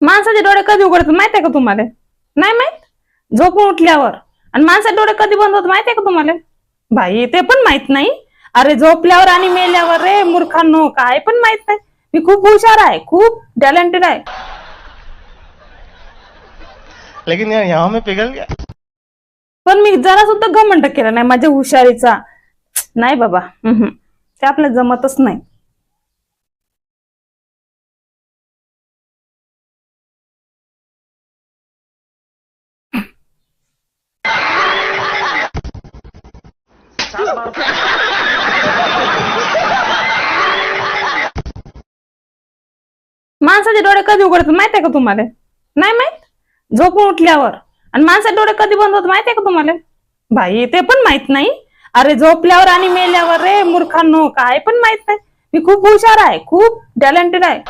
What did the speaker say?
माणसाचे डोळे कधी उघडतात माहिती आहे का तुम्हाला? नाही माहीत? झोपून उठल्यावर. आणि माणसाचे डोळे कधी बंद होतात माहिती आहे का तुम्हाला? भाई ते पण माहीत नाही. अरे झोपल्यावर आणि मेल्यावर रे मूर्खांनो काय पण माहीत नाही. मी खूप हुशार आहे खूप टॅलेंटेड आहे. लेकिन यार यहाँ में पिघल गया. पण मी जरा सुद्धा घमंड केला नाही माझ्या हुशारीचा. नाही बाबा हम्म. ते आपल्याला जमतच नाही. माणसाचे डोळे कधी उघडतात माहितीये आहे का तुम्हाला? नाही माहीत? झोपून उठल्यावर. आणि माणसाचे डोळे कधी बंद होत माहितीये आहे का तुम्हाला? भाई ते पण माहीत नाही. अरे झोपल्यावर आणि मेल्यावर रे मूर्खांनो काय पण माहीत नाही. मी खूप हुशार आहे खूप टॅलेंटेड आहे.